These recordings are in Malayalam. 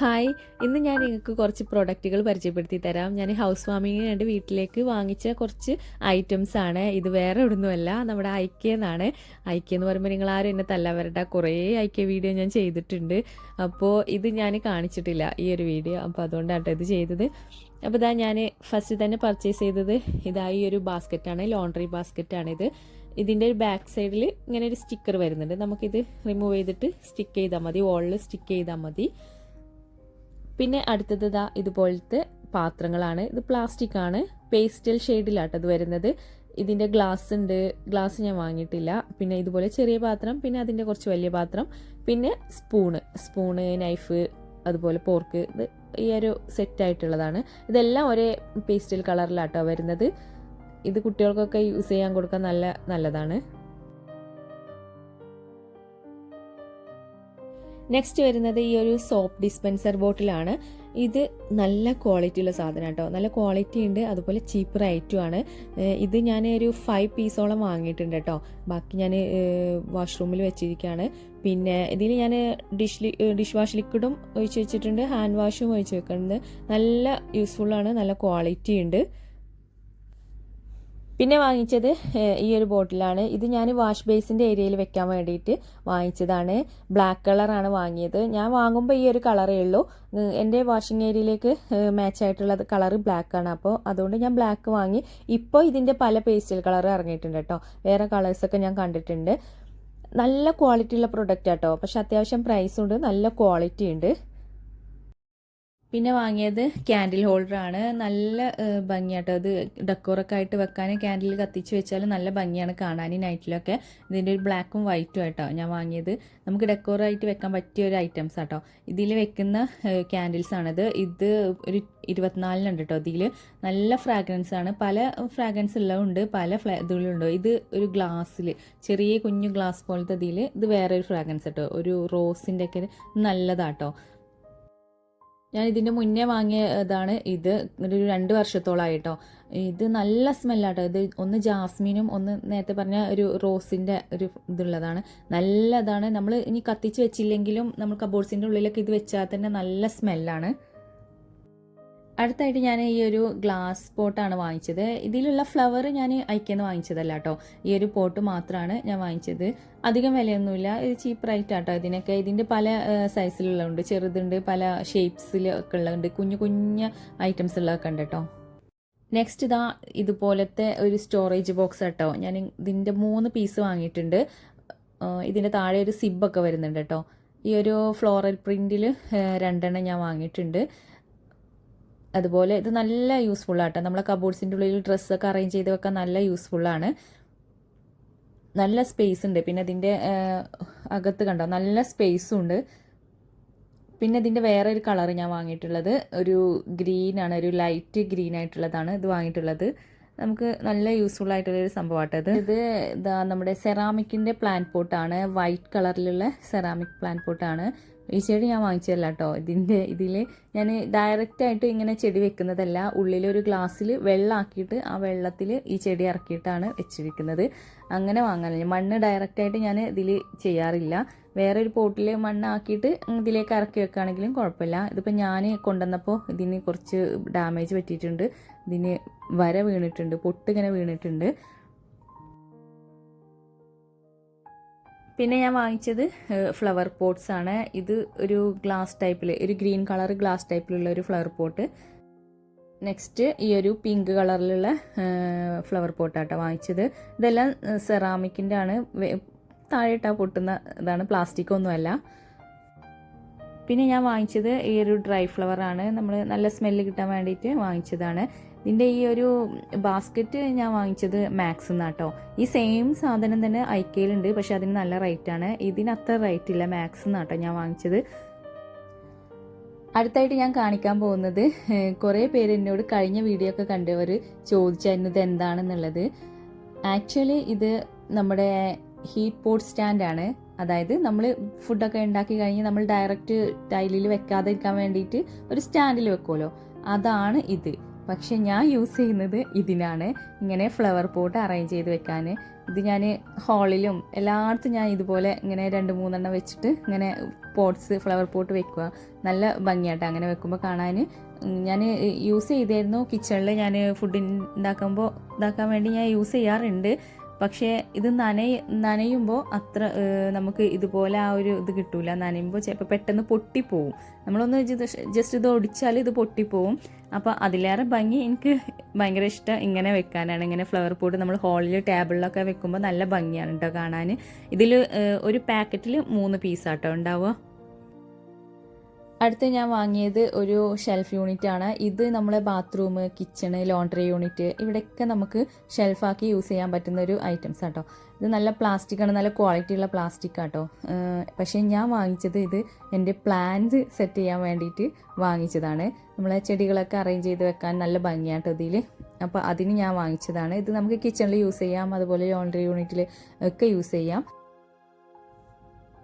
ഹായ്. ഇന്ന് ഞാൻ നിങ്ങൾക്ക് കുറച്ച് പ്രൊഡക്റ്റുകൾ പരിചയപ്പെടുത്തി തരാം. ഞാൻ ഹൗസ് വാമിങ്ങിന് വേണ്ടി വീട്ടിലേക്ക് വാങ്ങിച്ച കുറച്ച് ഐറ്റംസ് ആണ്. ഇത് വേറെ ഇവിടുന്നുമല്ല നമ്മുടെ ഐക്യെന്നാണ് ഐക്യ എന്ന് പറയുമ്പോൾ നിങ്ങൾ ആരും എന്നെ തല്ലവരുടെ കുറേ ഐക്യ വീഡിയോ ഞാൻ ചെയ്തിട്ടുണ്ട്. അപ്പോൾ ഇത് ഞാൻ കാണിച്ചിട്ടില്ല ഈ ഒരു വീഡിയോ. അപ്പോൾ അതുകൊണ്ടാണ് ഇത് ചെയ്തത്. അപ്പോൾ ഇതാ ഞാൻ ഫസ്റ്റ് തന്നെ പർച്ചേസ് ചെയ്തത്. ഇതായി ഒരു ബാസ്ക്കറ്റാണ് ലോണ്ടറി ബാസ്ക്കറ്റാണിത് ഇതിന്റെ ഒരു ബാക്ക് സൈഡിൽ ഇങ്ങനെ ഒരു സ്റ്റിക്കർ വരുന്നുണ്ട്. നമുക്കിത് റിമൂവ് ചെയ്തിട്ട് സ്റ്റിക്ക് ചെയ്താൽ മതി. വോളിൽ സ്റ്റിക്ക് ചെയ്താൽ മതി. പിന്നെ അടുത്തത് ഇതാ ഇതുപോലത്തെ പാത്രങ്ങളാണ്. ഇത് പ്ലാസ്റ്റിക് ആണ്. പേസ്റ്റൽ ഷെയ്ഡിലാട്ടത് വരുന്നത്. ഇതിന്റെ ഗ്ലാസ് ഉണ്ട്. ഗ്ലാസ് ഞാൻ വാങ്ങിയിട്ടില്ല. പിന്നെ ഇതുപോലെ ചെറിയ പാത്രം പിന്നെ അതിന്റെ കുറച്ച് വലിയ പാത്രം പിന്നെ സ്പൂണ് സ്പൂണ് നൈഫ് അതുപോലെ പോർക്ക് ഇത് ഈ ഒരു സെറ്റ് ആയിട്ടുള്ളതാണ്. ഇതെല്ലാം ഒരേ പേസ്റ്റൽ കളറിലാട്ടോ വരുന്നത്. ഇത് കുട്ടികൾക്കൊക്കെ യൂസ് ചെയ്യാൻ കൊടുക്കാൻ നല്ല നല്ലതാണ്. നെക്സ്റ്റ് വരുന്നത് ഈ ഒരു സോപ്പ് ഡിസ്പെൻസർ ബോട്ടിലാണ് ഇത് നല്ല ക്വാളിറ്റിയുള്ള സാധനം കേട്ടോ നല്ല ക്വാളിറ്റി ഉണ്ട്. അതുപോലെ ചീപ്പ് റേറ്റും ആണ്. ഇത് ഞാൻ ഒരു ഫൈവ് പീസോളം വാങ്ങിയിട്ടുണ്ട് കേട്ടോ ബാക്കി ഞാൻ വാഷ്റൂമിൽ വെച്ചിരിക്കുകയാണ് പിന്നെ ഇതിൽ ഞാൻ ഡിഷ് ഡിഷ് വാഷ് ലിക്വിഡും ഒഴിച്ച് വെച്ചിട്ടുണ്ട്. ഹാൻഡ് വാഷും ഒഴിച്ച് വെക്കുന്നുണ്ട് നല്ല യൂസ്ഫുള്ളാണ് നല്ല ക്വാളിറ്റി ഉണ്ട്. പിന്നെ വാങ്ങിച്ചത് ഈ ഒരു ബോട്ടിലാണ്. ഇത് ഞാൻ വാഷ് ബേസിന്റെ ഏരിയയിൽ വെക്കാൻ വേണ്ടിയിട്ട് വാങ്ങിച്ചതാണ്. ബ്ലാക്ക് കളറാണ് വാങ്ങിയത്. ഞാൻ വാങ്ങുമ്പോൾ ഈ ഒരു കളറേ ഉള്ളൂ. എന്റെ വാഷിംഗ് ഏരിയയിലേക്ക് മാച്ച് ആയിട്ടുള്ളത് കളർ ബ്ലാക്ക് ആണ്. അപ്പോൾ അതുകൊണ്ട് ഞാൻ ബ്ലാക്ക് വാങ്ങി. ഇപ്പോൾ ഇതിന്റെ പല പേസ്റ്റൽ കളർ ഇറങ്ങിയിട്ടുണ്ട് കേട്ടോ. വേറെ കളേഴ്സൊക്കെ ഞാൻ കണ്ടിട്ടുണ്ട്. നല്ല ക്വാളിറ്റി ഉള്ള പ്രൊഡക്റ്റ് ആട്ടോ പക്ഷെ അത്യാവശ്യം പ്രൈസുണ്ട് നല്ല ക്വാളിറ്റി ഉണ്ട്. പിന്നെ വാങ്ങിയത് ക്യാൻഡിൽ ഹോൾഡറാണ് നല്ല ഭംഗിയാട്ടോ. അത് ഡെക്കോറൊക്കെ ആയിട്ട് വെക്കാൻ ക്യാൻഡിൽ കത്തിച്ച് വെച്ചാൽ നല്ല ഭംഗിയാണ് കാണാൻ നൈറ്റിലൊക്കെ ഇതിന്റെ ഒരു ബ്ലാക്കും വൈറ്റും ആയിട്ടോ ഞാൻ വാങ്ങിയത്. നമുക്ക് ഡെക്കോറായിട്ട് വെക്കാൻ പറ്റിയ ഒരു ഐറ്റംസ് ആട്ടോ. ഇതിൽ വെക്കുന്ന ക്യാൻഡിൽസ് ആണിത്. ഇത് ഒരു ഇരുപത്തിനാലിനുണ്ട് കേട്ടോ ഇതിൽ നല്ല ഫ്രാഗ്രൻസ് ആണ്. പല ഫ്രാഗ്രൻസ് ഉള്ളതുണ്ട് പല ഫ്ലാ ഇതുകളുണ്ട്. ഇത് ഒരു ഗ്ലാസ്സിൽ ചെറിയ കുഞ്ഞു ഗ്ലാസ് പോലത്തെ ഇതിൽ ഇത് വേറെ ഒരു ഫ്രാഗ്രൻസ് കേട്ടോ ഒരു റോസിന്റെ ഒക്കെ നല്ലതാട്ടോ. ഞാൻ ഇതിന്റെ മുന്നേ വാങ്ങിയ ഇതാണ്. ഇത് ഒരു രണ്ട് വർഷത്തോളമായിട്ടോ ഇത് നല്ല സ്മെല്ലാട്ടോ. ഇത് ഒന്ന് ജാസ്മിനും ഒന്ന് നേരത്തെ പറഞ്ഞ ഒരു റോസിന്റെ ഒരു ഇതുള്ളതാണ്. നല്ലതാണ്. നമ്മൾ ഇനി കത്തിച്ച് വെച്ചില്ലെങ്കിലും നമ്മൾ കബോർഡ്സിന്റെ ഉള്ളിലൊക്കെ ഇത് വെച്ചാൽ തന്നെ നല്ല സ്മെല്ലാണ്. അടുത്തായിട്ട് ഞാൻ ഈ ഒരു ഗ്ലാസ് പോട്ടാണ് വാങ്ങിച്ചത്. ഇതിലുള്ള ഫ്ലവർ ഞാൻ അയക്കുന്ന വാങ്ങിച്ചതല്ല കേട്ടോ ഈ ഒരു പോട്ട് മാത്രമാണ് ഞാൻ വാങ്ങിച്ചത്. അധികം വിലയൊന്നുമില്ല. ഇത് ചീപ്പ് റേറ്റ് ആട്ടോ ഇതിനൊക്കെ. ഇതിന്റെ പല സൈസിലുള്ളതുണ്ട് ചെറുതുണ്ട് പല ഷേപ്സിൽ ഒക്കെ ഉള്ളതുണ്ട്. കുഞ്ഞു കുഞ്ഞു ഐറ്റംസ് ഉള്ളതൊക്കെ ഉണ്ട് കേട്ടോ നെക്സ്റ്റ് ഇതാ ഇതുപോലത്തെ ഒരു സ്റ്റോറേജ് ബോക്സ് കേട്ടോ ഞാൻ ഇതിന്റെ മൂന്ന് പീസ് വാങ്ങിയിട്ടുണ്ട്. ഇതിന്റെ താഴെ ഒരു സിബൊക്കെ വരുന്നുണ്ട് കേട്ടോ ഈ ഒരു ഫ്ലോറൽ പ്രിന്റിൽ രണ്ടെണ്ണം ഞാൻ വാങ്ങിയിട്ടുണ്ട്. അതുപോലെ ഇത് നല്ല യൂസ്ഫുൾ ആട്ടോ. നമ്മളെ കബോർഡ്സിന്റെ ഉള്ളിൽ ഡ്രസ്സൊക്കെ അറേഞ്ച് ചെയ്ത് വെക്കാൻ നല്ല യൂസ്ഫുൾ ആണ്. നല്ല സ്പേസ് ഉണ്ട്. പിന്നെ ഇതിന്റെ അകത്ത് കണ്ടോ? നല്ല സ്പേസും ഉണ്ട്. പിന്നെ ഇതിന്റെ വേറെ ഒരു കളർ ഞാൻ വാങ്ങിയിട്ടുള്ളത് ഒരു ഗ്രീൻ ആണ്. ഒരു ലൈറ്റ് ഗ്രീൻ ആയിട്ടുള്ളതാണ് ഇത് വാങ്ങിയിട്ടുള്ളത്. നമുക്ക് നല്ല യൂസ്ഫുൾ ആയിട്ടുള്ള ഒരു സംഭവമാട്ടോ ഇത്. ഇത് ഇതാ നമ്മുടെ സെറാമിക്കിന്റെ പ്ലാന്റ് പോട്ടാണ് വൈറ്റ് കളറിലുള്ള സെറാമിക് പ്ലാന്റ് പോട്ടാണ് ഈ ചെടി ഞാൻ വാങ്ങിച്ചതല്ല കേട്ടോ. ഇതിന്റെ ഇതിൽ ഞാൻ ഡയറക്റ്റ് ആയിട്ട് ഇങ്ങനെ ചെടി വെക്കുന്നതല്ല. ഉള്ളിലൊരു ഗ്ലാസ്സിൽ വെള്ളമാക്കിയിട്ട് ആ വെള്ളത്തിൽ ഈ ചെടി ഇറക്കിയിട്ടാണ് വെച്ചിരിക്കുന്നത്. അങ്ങനെ വാങ്ങാനില്ല മണ്ണ് ഡയറക്റ്റ് ആയിട്ട് ഞാൻ ഇതിൽ ചെയ്യാറില്ല. വേറെ ഒരു പോട്ടിൽ മണ്ണാക്കിയിട്ട് ഇതിലേക്ക് ഇറക്കി വെക്കുകയാണെങ്കിലും കുഴപ്പമില്ല. ഇതിപ്പോൾ ഞാൻ കൊണ്ടുവന്നപ്പോൾ ഇതിന് കുറച്ച് ഡാമേജ് പറ്റിയിട്ടുണ്ട്. ഇതിന് വര വീണിട്ടുണ്ട്. പൊട്ടിങ്ങനെ വീണിട്ടുണ്ട്. പിന്നെ ഞാൻ വാങ്ങിച്ചത് ഫ്ലവർ പോട്ട്സ് ആണ്. ഇത് ഒരു ഗ്ലാസ് ടൈപ്പിൽ ഒരു ഗ്രീൻ കളർ ഗ്ലാസ് ടൈപ്പിലുള്ള ഒരു ഫ്ലവർ പോട്ട് നെക്സ്റ്റ് ഈ ഒരു പിങ്ക് കളറിലുള്ള ഫ്ലവർ പോട്ടാട്ടോ വാങ്ങിച്ചത്. ഇതെല്ലാം സെറാമിക്കിന്റെ ആണ്. താഴെട്ടാ പൊട്ടുന്ന ഇതാണ് പ്ലാസ്റ്റിക് ഒന്നുമല്ല പിന്നെ ഞാൻ വാങ്ങിച്ചത് ഈ ഒരു ഡ്രൈ ഫ്ലവർ ആണ്. നമ്മൾ നല്ല സ്മെല്ല് കിട്ടാൻ വേണ്ടിയിട്ട് വാങ്ങിച്ചതാണ്. ഇതിന്റെ ഈ ഒരു ബാസ്ക്കറ്റ് ഞാൻ വാങ്ങിച്ചത് മാക്സ് എന്നാട്ടോ ഈ സെയിം സാധനം തന്നെ ഐക്കയിലുണ്ട് പക്ഷെ അതിന് നല്ല റേറ്റ് ആണ് ഇതിന് അത്ര റേറ്റ് ഇല്ല മാക്സ് എന്നാട്ടോ ഞാൻ വാങ്ങിച്ചത്. അടുത്തായിട്ട് ഞാൻ കാണിക്കാൻ പോകുന്നത് കുറേ പേര് എന്നോട് കഴിഞ്ഞ വീഡിയോ ഒക്കെ കണ്ടവർ ചോദിച്ചായിരുന്നു ഇത് എന്താണെന്നുള്ളത്. ആക്ച്വലി ഇത് നമ്മുടെ ഹീറ്റ് പോട്ട് സ്റ്റാൻഡാണ് അതായത് നമ്മൾ ഫുഡൊക്കെ ഉണ്ടാക്കി കഴിഞ്ഞ് നമ്മൾ ഡയറക്റ്റ് ടൈലിൽ വെക്കാതെ ഇരിക്കാൻ വേണ്ടിയിട്ട് ഒരു സ്റ്റാൻഡിൽ വെക്കുമല്ലോ അതാണ് ഇത്. പക്ഷെ ഞാൻ യൂസ് ചെയ്യുന്നത് ഇതിനാണ് ഇങ്ങനെ ഫ്ലവർ പോട്ട് അറേഞ്ച് ചെയ്ത് വെക്കാൻ ഇത് ഞാൻ ഹാളിലും എല്ലായിടത്തും ഞാൻ ഇതുപോലെ ഇങ്ങനെ രണ്ട് മൂന്നെണ്ണം വെച്ചിട്ട് ഇങ്ങനെ പോട്ട്സ് ഫ്ലവർ പോട്ട് വെക്കുക. നല്ല ഭംഗിയായിട്ട് അങ്ങനെ വെക്കുമ്പോൾ കാണാൻ ഞാൻ യൂസ് ചെയ്തായിരുന്നു. കിച്ചണിൽ ഞാൻ ഫുഡ് ഉണ്ടാക്കുമ്പോൾ ഇതാക്കാൻ വേണ്ടി ഞാൻ യൂസ് ചെയ്യാറുണ്ട്. പക്ഷേ ഇത് നനയ നനയുമ്പോൾ അത്ര നമുക്ക് ഇതുപോലെ ആ ഒരു ഇത് കിട്ടൂല. നനയുമ്പോൾ ചിലപ്പോൾ പെട്ടെന്ന് പൊട്ടിപ്പോവും. നമ്മളൊന്ന് ജസ്റ്റ് ഇത് ഒടിച്ചാൽ ഇത് പൊട്ടിപ്പോവും. അപ്പോൾ അതിലേറെ ഭംഗി എനിക്ക് ഭയങ്കര ഇഷ്ടം ഇങ്ങനെ വെക്കാനാണ്. ഇങ്ങനെ ഫ്ലവർ പോട്ട് നമ്മൾ ഹോളിൽ ടേബിളിലൊക്കെ വെക്കുമ്പോൾ നല്ല ഭംഗിയാണ് കേട്ടോ കാണാൻ ഇതിൽ ഒരു പാക്കറ്റിൽ മൂന്ന് പീസാട്ടോ ഉണ്ടാവുക. അടുത്ത് ഞാൻ വാങ്ങിയത് ഒരു ഷെൽഫ് യൂണിറ്റ് ആണ്. ഇത് നമ്മളെ ബാത്റൂം കിച്ചണ് ലോണ്ടറി യൂണിറ്റ് ഇവിടെയൊക്കെ നമുക്ക് ഷെൽഫാക്കി യൂസ് ചെയ്യാൻ പറ്റുന്ന ഒരു ഐറ്റംസ് ആട്ടോ. ഇത് നല്ല പ്ലാസ്റ്റിക് ആണ് നല്ല ക്വാളിറ്റി ഉള്ള പ്ലാസ്റ്റിക് ആട്ടോ. പക്ഷേ ഞാൻ വാങ്ങിച്ചത് ഇത് എന്റെ പ്ലാന്റ് സെറ്റ് ചെയ്യാൻ വേണ്ടിയിട്ട് വാങ്ങിച്ചതാണ്. നമ്മളെ ചെടികളൊക്കെ അറേഞ്ച് ചെയ്ത് വെക്കാൻ നല്ല ഭംഗിയാട്ടോ ഇതിൽ അപ്പോൾ അതിന് ഞാൻ വാങ്ങിച്ചതാണ്. ഇത് നമുക്ക് കിച്ചണിൽ യൂസ് ചെയ്യാം അതുപോലെ ലോണ്ടറി യൂണിറ്റിൽ ഒക്കെ യൂസ് ചെയ്യാം.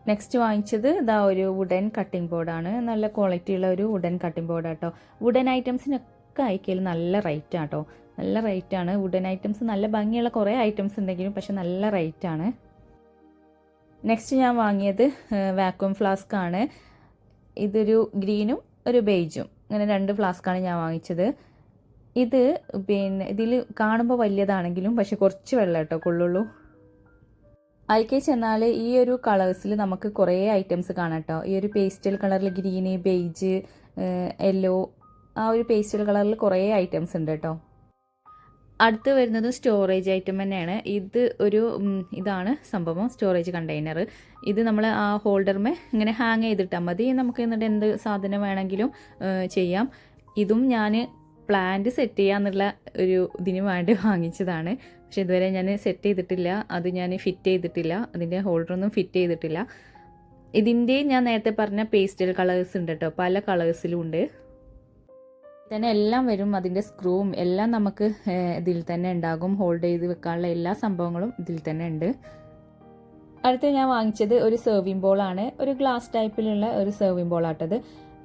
നെക്സ്റ്റ് വാങ്ങിച്ചത് ഇതാ ഒരു വുഡൻ കട്ടിംഗ് ബോർഡാണ് നല്ല ക്വാളിറ്റി ഉള്ള ഒരു വുഡൻ കട്ടിംഗ് ബോർഡ് ആട്ടോ. വുഡൻ ഐറ്റംസിനൊക്കെ അയക്കിയാൽ നല്ല റേറ്റ് ആട്ടോ. നല്ല റേറ്റ് ആണ്. വുഡൻ ഐറ്റംസ് നല്ല ഭംഗിയുള്ള കുറേ ഐറ്റംസ് ഉണ്ടെങ്കിലും പക്ഷെ നല്ല റേറ്റ് ആണ്. നെക്സ്റ്റ് ഞാൻ വാങ്ങിയത് വാക്വം ഫ്ലാസ്ക് ആണ്. ഇതൊരു ഗ്രീനും ഒരു ബേജും അങ്ങനെ രണ്ട് ഫ്ലാസ്കാണ് ഞാൻ വാങ്ങിച്ചത്. ഇത് പിന്നെ ഇതിൽ കാണുമ്പോൾ വലിയതാണെങ്കിലും പക്ഷെ കുറച്ച് വെള്ളം കേട്ടോ കൊള്ളുള്ളൂ. ഐക്കെ ചെന്നാൽ ഈ ഒരു കളേഴ്സിൽ നമുക്ക് കുറേ ഐറ്റംസ് കാണാം കേട്ടോ ഈ ഒരു പേസ്റ്റൽ കളറിൽ ഗ്രീന് ബെയ്ജ് യെല്ലോ ആ ഒരു പേസ്റ്റൽ കളറിൽ കുറേ ഐറ്റംസ് ഉണ്ട് കേട്ടോ അടുത്ത് വരുന്നത് സ്റ്റോറേജ് ഐറ്റം തന്നെയാണ്. ഇത് ഒരു ഇതാണ് സംഭവം സ്റ്റോറേജ് കണ്ടെയ്നർ ഇത് നമ്മൾ ആ ഹോൾഡർമേ ഇങ്ങനെ ഹാങ് ചെയ്തിട്ടാൽ മതി. നമുക്ക് എന്നിട്ട് എന്ത് സാധനം വേണമെങ്കിലും ചെയ്യാം. ഇതും ഞാൻ പ്ലാന്റ് സെറ്റ് ചെയ്യാന്നുള്ള ഒരു ഇതിന് വേണ്ടി വാങ്ങിച്ചതാണ്. പക്ഷെ ഇതുവരെ ഞാൻ സെറ്റ് ചെയ്തിട്ടില്ല. അത് ഞാൻ ഫിറ്റ് ചെയ്തിട്ടില്ല. അതിന്റെ ഹോൾഡറൊന്നും ഫിറ്റ് ചെയ്തിട്ടില്ല. ഇതിന്റെ ഞാൻ നേരത്തെ പറഞ്ഞ പേസ്റ്റൽ കളേഴ്സ് ഉണ്ട് കേട്ടോ പല കളേഴ്സിലും ഉണ്ട്. തന്നെ എല്ലാം വരും അതിന്റെ സ്ക്രൂവും എല്ലാം നമുക്ക് ഇതിൽ തന്നെ ഉണ്ടാകും. ഹോൾഡ് ചെയ്ത് വെക്കാനുള്ള എല്ലാ സംഭവങ്ങളും ഇതിൽ തന്നെ ഉണ്ട്. അടുത്ത ഞാൻ വാങ്ങിച്ചത് ഒരു സെർവിങ് ബോളാണ് ഒരു ഗ്ലാസ് ടൈപ്പിലുള്ള ഒരു സെർവിങ് ബോളാട്ടത്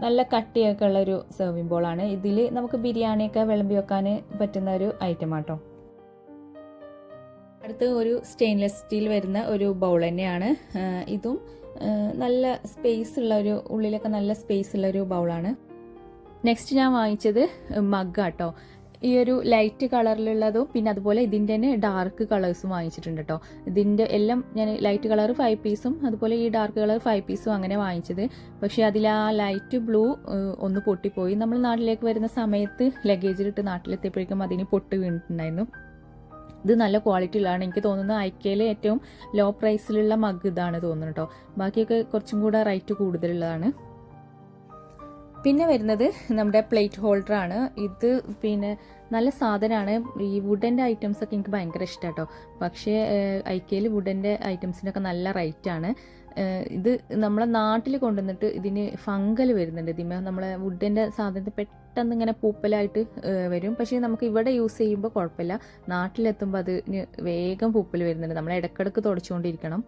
നല്ല കട്ടിയൊക്കെ ഉള്ള ഒരു സെർവിങ് ബോളാണ് ഇതിൽ നമുക്ക് ബിരിയാണിയൊക്കെ വിളമ്പി വെക്കാൻ പറ്റുന്ന ഒരു ഐറ്റം ആട്ടോ. അടുത്ത് ഒരു സ്റ്റെയിൻലെസ് സ്റ്റീൽ വരുന്ന ഒരു ബൗൾ തന്നെയാണ്. ഇതും നല്ല സ്പേസ് ഉള്ള ഒരു ഉള്ളിലൊക്കെ നല്ല സ്പേസ് ഉള്ള ഒരു ബൗളാണ് നെക്സ്റ്റ് ഞാൻ വാങ്ങിച്ചത് മഗ്ഗാട്ടോ. ഈ ഒരു ലൈറ്റ് കളറിലുള്ളതും പിന്നെ അതുപോലെ ഇതിന്റെ തന്നെ ഡാർക്ക് കളേഴ്സും വാങ്ങിച്ചിട്ടുണ്ട് കേട്ടോ ഇതിന്റെ എല്ലാം ഞാൻ ലൈറ്റ് കളർ ഫൈവ് പീസും അതുപോലെ ഈ ഡാർക്ക് കളർ ഫൈവ് പീസും അങ്ങനെ വാങ്ങിച്ചത്. പക്ഷേ അതിൽ ആ ലൈറ്റ് ബ്ലൂ ഒന്ന് പൊട്ടിപ്പോയി. നമ്മൾ നാട്ടിലേക്ക് വരുന്ന സമയത്ത് ലഗേജിലിട്ട് നാട്ടിലെത്തിയപ്പോഴേക്കും അതിന് പൊട്ട് വീണിട്ടുണ്ടായിരുന്നു. ഇത് നല്ല ക്വാളിറ്റി ഉള്ളതാണ്. എനിക്ക് തോന്നുന്നത് ഐക്കയിലെ ഏറ്റവും ലോ പ്രൈസിലുള്ള മഗ് ഇതാണ് തോന്നുന്നു കേട്ടോ ബാക്കിയൊക്കെ കുറച്ചും കൂടെ റേറ്റ് കൂടുതലുള്ളതാണ്. പിന്നെ വരുന്നത് നമ്മുടെ പ്ലേറ്റ് ഹോൾഡറാണ് ഇത് പിന്നെ നല്ല സാധനമാണ്. ഈ വുഡന്റെ ഐറ്റംസ് ഒക്കെ എനിക്ക് ഭയങ്കര ഇഷ്ടം കേട്ടോ പക്ഷേ ഐക്കയിൽ വുഡന്റെ ഐറ്റംസിനൊക്കെ നല്ല റേറ്റ് ആണ്. ഇത് നമ്മളെ നാട്ടിൽ കൊണ്ടുവന്നിട്ട് ഇതിന് ഫംഗൽ വരുന്നുണ്ട്. ഇതിമേ നമ്മളെ വുഡിന്റെ സാധനത്തിൽ പെട്ടെന്ന് ഇങ്ങനെ പൂപ്പലായിട്ട് വരും. പക്ഷേ നമുക്ക് ഇവിടെ യൂസ് ചെയ്യുമ്പോൾ കുഴപ്പമില്ല. നാട്ടിലെത്തുമ്പോൾ അതിന് വേഗം പൂപ്പൽ വരുന്നുണ്ട്. നമ്മൾ ഇടക്കിടക്ക് തുടച്ചുകൊണ്ടിരിക്കണം.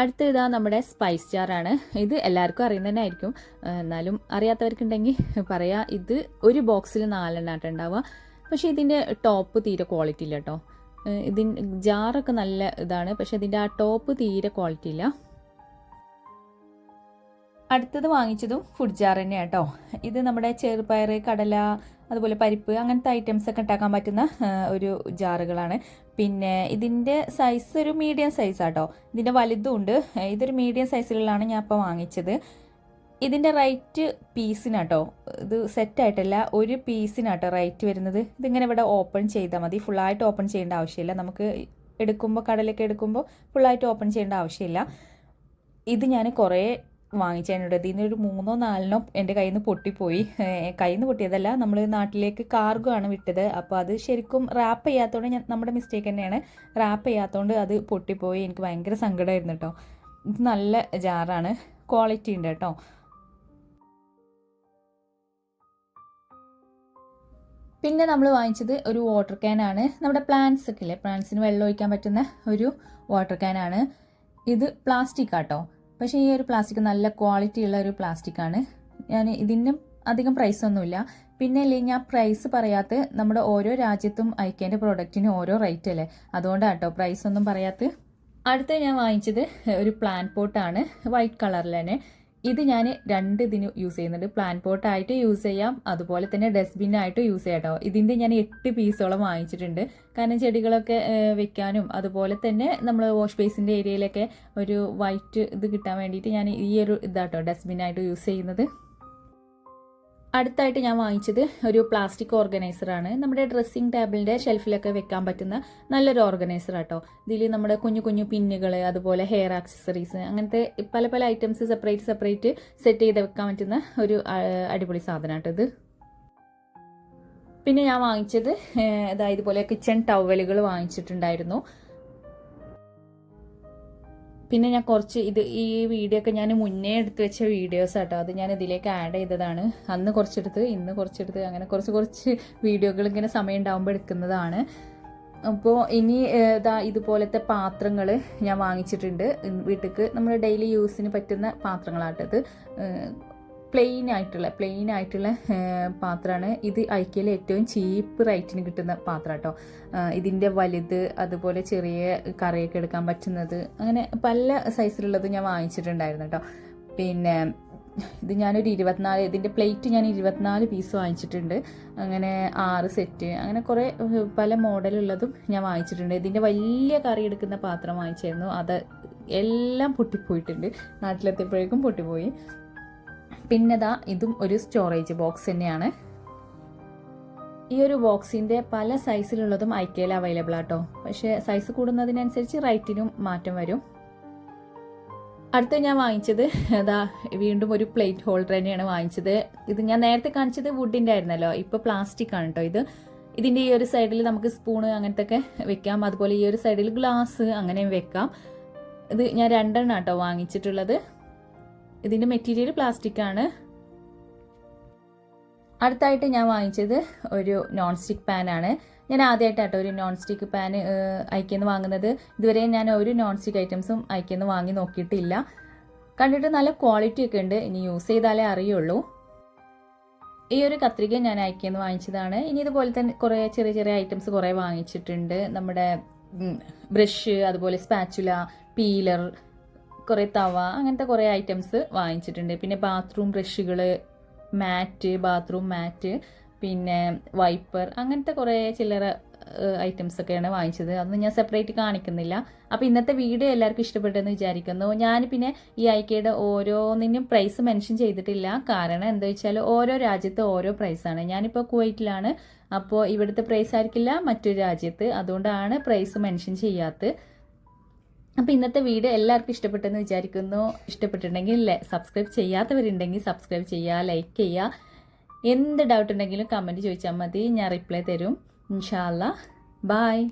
അടുത്ത ഇതാ നമ്മുടെ സ്പൈസ് ജാറാണ് ഇത് എല്ലാവർക്കും അറിയുന്ന തന്നെ ആയിരിക്കും എന്നാലും അറിയാത്തവർക്കുണ്ടെങ്കിൽ പറയാ ഇത് ഒരു ബോക്സിൽ നാലെണ്ണാട്ടം ഉണ്ടാവുക. പക്ഷേ ഇതിന്റെ ടോപ്പ് തീരെ ക്വാളിറ്റി ഇല്ല കേട്ടോ ഇതിൻ ജാറൊക്കെ നല്ല ഇതാണ്. പക്ഷെ ഇതിന്റെ ആ ടോപ്പ് തീരെ ക്വാളിറ്റി ഇല്ല. അടുത്തത് വാങ്ങിച്ചതും ഫുഡ് ജാർ തന്നെയാണ് കേട്ടോ ഇത് നമ്മുടെ ചെറുപയർ കടല അതുപോലെ പരിപ്പ് അങ്ങനത്തെ ഐറ്റംസ് ഒക്കെ ഉണ്ടാക്കാൻ പറ്റുന്ന ഒരു ജാറുകളാണ്. പിന്നെ ഇതിന്റെ സൈസ് ഒരു മീഡിയം സൈസ് ആട്ടോ. ഇതിന്റെ വലുതും ഉണ്ട്. ഇതൊരു മീഡിയം സൈസിലുള്ളതാണ് ഞാൻ ഇപ്പോൾ വാങ്ങിച്ചത്. ഇതിന്റെ റൈറ്റ് പീസിനാട്ടോ ഇത് സെറ്റായിട്ടല്ല ഒരു പീസിനാട്ടോ റൈറ്റ് വരുന്നത്. ഇതിങ്ങനെ ഇവിടെ ഓപ്പൺ ചെയ്താൽ മതി. ഫുള്ളായിട്ട് ഓപ്പൺ ചെയ്യേണ്ട ആവശ്യമില്ല. നമുക്ക് എടുക്കുമ്പോൾ കടലൊക്കെ എടുക്കുമ്പോൾ ഫുള്ളായിട്ട് ഓപ്പൺ ചെയ്യേണ്ട ആവശ്യമില്ല. ഇത് ഞാൻ കുറേ വാങ്ങിച്ചതിനുണ്ട് ഇതിൽ നിന്ന് ഒരു മൂന്നോ നാലിനോ എന്റെ കയ്യിൽ നിന്ന് പൊട്ടിപ്പോയി. കയ്യിൽ നിന്ന് പൊട്ടിയതല്ല നമ്മൾ നാട്ടിലേക്ക് കാർഗോ ആണ് വിട്ടത്. അപ്പോൾ അത് ശരിക്കും റാപ്പ് ചെയ്യാത്തതുകൊണ്ട് ഞാൻ നമ്മുടെ മിസ്റ്റേക്ക് തന്നെയാണ്. റാപ്പ് ചെയ്യാത്തതുകൊണ്ട് അത് പൊട്ടിപ്പോയി. എനിക്ക് ഭയങ്കര സങ്കടമായിരുന്നു കേട്ടോ ഇത് നല്ല ജാറാണ്. ക്വാളിറ്റി ഉണ്ട് കേട്ടോ പിന്നെ നമ്മൾ വാങ്ങിച്ചത് ഒരു വാട്ടർ ക്യാനാണ് നമ്മുടെ പ്ലാന്റ്സ് ഒക്കെ ഇല്ലേ? പ്ലാന്റ്സിന് വെള്ളം ഒഴിക്കാൻ പറ്റുന്ന ഒരു വാട്ടർ ക്യാനാണ് ഇത് പ്ലാസ്റ്റിക് ആട്ടോ പക്ഷേ ഈ ഒരു പ്ലാസ്റ്റിക് നല്ല ക്വാളിറ്റി ഉള്ള ഒരു പ്ലാസ്റ്റിക് ആണ്. ഞാൻ ഇതിനും അധികം പ്രൈസ് ഒന്നുമില്ല. പിന്നെ അല്ലേ ഞാൻ പ്രൈസ് പറയാത്ത നമ്മുടെ ഓരോ രാജ്യത്തും അയക്കേണ്ട പ്രോഡക്റ്റിന് ഓരോ റേറ്റ് അല്ലേ? അതുകൊണ്ടാണ് കേട്ടോ പ്രൈസ് ഒന്നും പറയാത്ത. അടുത്ത ഞാൻ വാങ്ങിച്ചത് ഒരു പ്ലാൻ പോട്ടാണ് വൈറ്റ് കളറിൽ തന്നെ. ഇത് ഞാൻ രണ്ട് ഇതിന് യൂസ് ചെയ്യുന്നുണ്ട്. പ്ലാൻ പോട്ടായിട്ട് യൂസ് ചെയ്യാം. അതുപോലെ തന്നെ ഡസ്റ്റ്ബിന്നായിട്ട് യൂസ് ചെയ്യാം കേട്ടോ ഇതിന്റെ ഞാൻ എട്ട് പീസോളം വാങ്ങിച്ചിട്ടുണ്ട്. കാരണം ചെടികളൊക്കെ വെക്കാനും അതുപോലെ തന്നെ നമ്മൾ വാഷ് ബേസിന്റെ ഏരിയയിലൊക്കെ ഒരു വൈറ്റ് ഇത് കിട്ടാൻ വേണ്ടിയിട്ട് ഞാൻ ഈ ഒരു ഇതാട്ടോ ഡസ്റ്റ്ബിന്നായിട്ട് യൂസ് ചെയ്യുന്നത്. അടുത്തായിട്ട് ഞാൻ വാങ്ങിച്ചത് ഒരു പ്ലാസ്റ്റിക് ഓർഗനൈസറാണ് നമ്മുടെ ഡ്രസ്സിംഗ് ടേബിളിന്റെ ഷെൽഫിലൊക്കെ വെക്കാൻ പറ്റുന്ന നല്ലൊരു ഓർഗനൈസർ ആട്ടോ. ഇതിൽ നമ്മുടെ കുഞ്ഞു കുഞ്ഞു പിന്നുകൾ അതുപോലെ ഹെയർ ആക്സസറീസ് അങ്ങനത്തെ പല പല ഐറ്റംസ് സെപ്പറേറ്റ് സെപ്പറേറ്റ് സെറ്റ് ചെയ്ത് വെക്കാൻ പറ്റുന്ന ഒരു അടിപൊളി സാധനമാട്ടോ ഇത്. പിന്നെ ഞാൻ വാങ്ങിച്ചത് അതായത് ഇതാ ഇതുപോലെ കിച്ചൺ ടവലുകൾ വാങ്ങിച്ചിട്ടുണ്ടായിരുന്നു. പിന്നെ ഞാൻ കുറച്ച് ഇത് ഈ വീഡിയോ ഒക്കെ ഞാൻ മുന്നേ എടുത്ത് വെച്ച വീഡിയോസ് ആട്ടോ. അത് ഞാൻ ഇതിലേക്ക് ആഡ് ചെയ്തതാണ്. അന്ന് കുറച്ചെടുത്ത് ഇന്ന് കുറച്ചെടുത്ത് അങ്ങനെ കുറച്ച് കുറച്ച് വീഡിയോകൾ ഇങ്ങനെ സമയം ഉണ്ടാകുമ്പോൾ എടുക്കുന്നതാണ്. അപ്പോൾ ഇനി ഇതാ ഇതുപോലത്തെ പാത്രങ്ങൾ ഞാൻ വാങ്ങിച്ചിട്ടുണ്ട്. വീട്ടിലേക്ക് നമ്മൾ ഡെയിലി യൂസിന് പറ്റുന്ന പാത്രങ്ങളാട്ടത്. പ്ലെയിൻ ആയിട്ടുള്ള പ്ലെയിൻ ആയിട്ടുള്ള പാത്രമാണ്. ഇത് ഐക്യയിൽ ഏറ്റവും ചീപ്പ് റേറ്റിന് കിട്ടുന്ന പാത്രം കേട്ടോ ഇതിന്റെ വലുത് അതുപോലെ ചെറിയ കറിയൊക്കെ എടുക്കാൻ പറ്റുന്നത്. അങ്ങനെ പല സൈസിലുള്ളത് ഞാൻ വാങ്ങിച്ചിട്ടുണ്ടായിരുന്നു കേട്ടോ പിന്നെ ഇത് ഞാനൊരു ഇരുപത്തിനാല് ഇതിന്റെ പ്ലേറ്റ് ഞാൻ ഇരുപത്തിനാല് പീസ് വാങ്ങിച്ചിട്ടുണ്ട്. അങ്ങനെ ആറ് സെറ്റ് അങ്ങനെ കുറേ പല മോഡലുള്ളതും ഞാൻ വാങ്ങിച്ചിട്ടുണ്ട്. ഇതിന്റെ വലിയ കറി എടുക്കുന്ന പാത്രം വാങ്ങിച്ചായിരുന്നു. അത് എല്ലാം പൊട്ടിപ്പോയിട്ടുണ്ട്. നാട്ടിലെത്തിയപ്പോഴേക്കും പൊട്ടിപ്പോയി. പിന്നെതാ ഇതും ഒരു സ്റ്റോറേജ് ബോക്സ് തന്നെയാണ്. ഈ ഒരു ബോക്സിന്റെ പല സൈസിലുള്ളതും ഐക്കയിൽ അവൈലബിൾ ആട്ടോ. പക്ഷേ സൈസ് കൂടുന്നതിനനുസരിച്ച് റൈറ്റിനും മാറ്റം വരും. അടുത്ത ഞാൻ വാങ്ങിച്ചത് അതാ വീണ്ടും ഒരു പ്ലേറ്റ് ഹോൾഡർ തന്നെയാണ് വാങ്ങിച്ചത്. ഇത് ഞാൻ നേരത്തെ കാണിച്ചത് വുഡിന്റെ ആയിരുന്നല്ലോ. ഇപ്പോൾ പ്ലാസ്റ്റിക് ആണ് കേട്ടോ ഇത്. ഇതിന്റെ ഈ ഒരു സൈഡിൽ നമുക്ക് സ്പൂൺ അങ്ങനത്തെ ഒക്കെ വെക്കാം. അതുപോലെ ഈ ഒരു സൈഡിൽ ഗ്ലാസ് അങ്ങനെയും വെക്കാം. ഇത് ഞാൻ രണ്ടെണ്ണം കേട്ടോ വാങ്ങിച്ചിട്ടുള്ളത്. ഇതിന്റെ മെറ്റീരിയൽ പ്ലാസ്റ്റിക് ആണ്. അടുത്തായിട്ട് ഞാൻ വാങ്ങിച്ചത് ഒരു നോൺ സ്റ്റിക്ക് ആണ്. ഞാൻ ആദ്യമായിട്ടാട്ടോ ഒരു നോൺ സ്റ്റിക്ക് പാൻ അയക്കുന്നു വാങ്ങുന്നത്. ഇതുവരെ ഞാൻ ഒരു നോൺ സ്റ്റിക്ക് ഐറ്റംസും അയക്കുന്നു വാങ്ങി നോക്കിയിട്ടില്ല. കണ്ടിട്ട് നല്ല ക്വാളിറ്റി ഒക്കെ ഉണ്ട്. ഇനി യൂസ് ചെയ്താലേ അറിയുള്ളൂ. ഈ ഒരു കത്രിക ഞാൻ അയക്കുന്നു വാങ്ങിച്ചതാണ്. ഇനി ഇതുപോലെ തന്നെ കുറേ ചെറിയ ചെറിയ ഐറ്റംസ് കുറേ വാങ്ങിച്ചിട്ടുണ്ട്. നമ്മുടെ ബ്രഷ് അതുപോലെ സ്പാച്ചുല പീലർ കുറേ തവ അങ്ങനത്തെ കുറേ ഐറ്റംസ് വാങ്ങിച്ചിട്ടുണ്ട്. പിന്നെ ബാത്റൂം ബ്രഷുകൾ മാറ്റ് ബാത്റൂം മാറ്റ് പിന്നെ വൈപ്പർ അങ്ങനത്തെ കുറേ ചില്ലറ ഐറ്റംസ് ഒക്കെയാണ് വാങ്ങിച്ചത്. അതൊന്നും ഞാൻ സെപ്പറേറ്റ് കാണിക്കുന്നില്ല. അപ്പോൾ ഇന്നത്തെ വീഡിയോ എല്ലാവർക്കും ഇഷ്ടപ്പെട്ടെന്ന് വിചാരിക്കുന്നു. ഞാൻ പിന്നെ ഈ ഐക്കയുടെ ഓരോന്നിനും പ്രൈസ് മെൻഷൻ ചെയ്തിട്ടില്ല. കാരണം എന്താ വെച്ചാൽ ഓരോ രാജ്യത്ത് ഓരോ പ്രൈസാണ് ഞാനിപ്പോൾ കുവൈറ്റിലാണ്. അപ്പോൾ ഇവിടുത്തെ പ്രൈസ് ആയിരിക്കില്ല മറ്റൊരു രാജ്യത്ത്. അതുകൊണ്ടാണ് പ്രൈസ് മെൻഷൻ ചെയ്യാത്തത്. അപ്പോൾ ഇന്നത്തെ വീഡിയോ എല്ലാവർക്കും ഇഷ്ടപ്പെട്ടെന്ന് വിചാരിക്കുന്നു. ഇഷ്ടപ്പെട്ടിട്ടുണ്ടെങ്കിൽ സബ്സ്ക്രൈബ് ചെയ്യാത്തവരുണ്ടെങ്കിൽ സബ്സ്ക്രൈബ് ചെയ്യുക ലൈക്ക് ചെയ്യുക. എന്ത് ഡൗട്ട് ഉണ്ടെങ്കിലും കമന്റ് ചോദിച്ചാൽ മതി. ഞാൻ റിപ്ലൈ തരും. ഇൻഷാല്ല ബായ്